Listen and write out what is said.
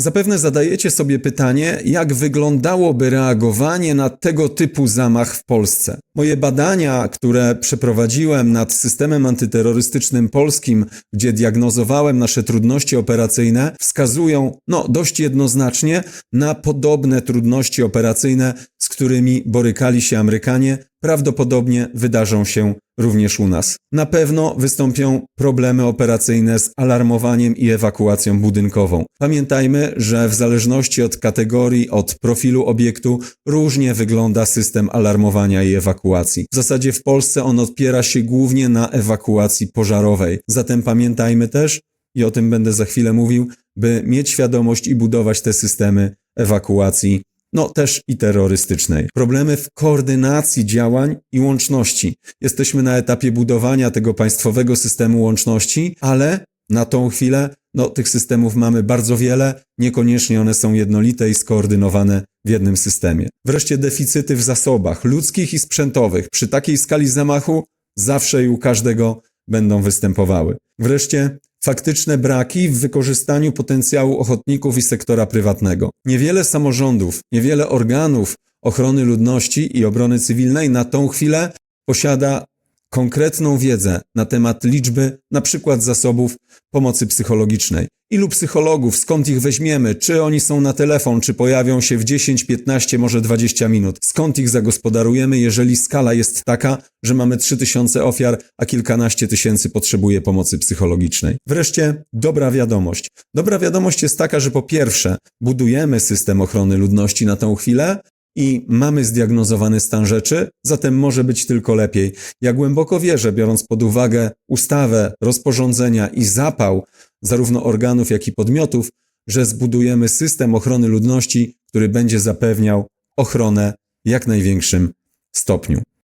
Zapewne zadajecie sobie pytanie, jak wyglądałoby reagowanie na tego typu zamach w Polsce. Moje badania, które przeprowadziłem nad systemem antyterrorystycznym polskim, gdzie diagnozowałem nasze trudności operacyjne, wskazują no, dość jednoznacznie na podobne trudności operacyjne, z którymi borykali się Amerykanie, prawdopodobnie wydarzą się również u nas. Na pewno wystąpią problemy operacyjne z alarmowaniem i ewakuacją budynkową. Pamiętajmy, że w zależności od kategorii, od profilu obiektu, różnie wygląda system alarmowania i ewakuacji. W zasadzie w Polsce on opiera się głównie na ewakuacji pożarowej. Zatem pamiętajmy też, i o tym będę za chwilę mówił, by mieć świadomość i budować te systemy ewakuacji no też i terrorystycznej. Problemy w koordynacji działań i łączności. Jesteśmy na etapie budowania tego państwowego systemu łączności, ale na tą chwilę no, tych systemów mamy bardzo wiele, niekoniecznie one są jednolite i skoordynowane w jednym systemie. Wreszcie deficyty w zasobach ludzkich i sprzętowych. Przy takiej skali zamachu zawsze i u każdego będą występowały. Wreszcie faktyczne braki w wykorzystaniu potencjału ochotników i sektora prywatnego. Niewiele samorządów, niewiele organów ochrony ludności i obrony cywilnej na tą chwilę posiada konkretną wiedzę na temat liczby na przykład zasobów pomocy psychologicznej. Ilu psychologów, skąd ich weźmiemy, czy oni są na telefon, czy pojawią się w 10, 15, może 20 minut, skąd ich zagospodarujemy, jeżeli skala jest taka, że mamy 3000 ofiar, a kilkanaście tysięcy potrzebuje pomocy psychologicznej. Wreszcie dobra wiadomość. Dobra wiadomość jest taka, że po pierwsze budujemy system ochrony ludności na tą chwilę, i mamy zdiagnozowany stan rzeczy, zatem może być tylko lepiej. Ja głęboko wierzę, biorąc pod uwagę ustawę, rozporządzenia i zapał zarówno organów, jak i podmiotów, że zbudujemy system ochrony ludności, który będzie zapewniał ochronę w jak największym stopniu.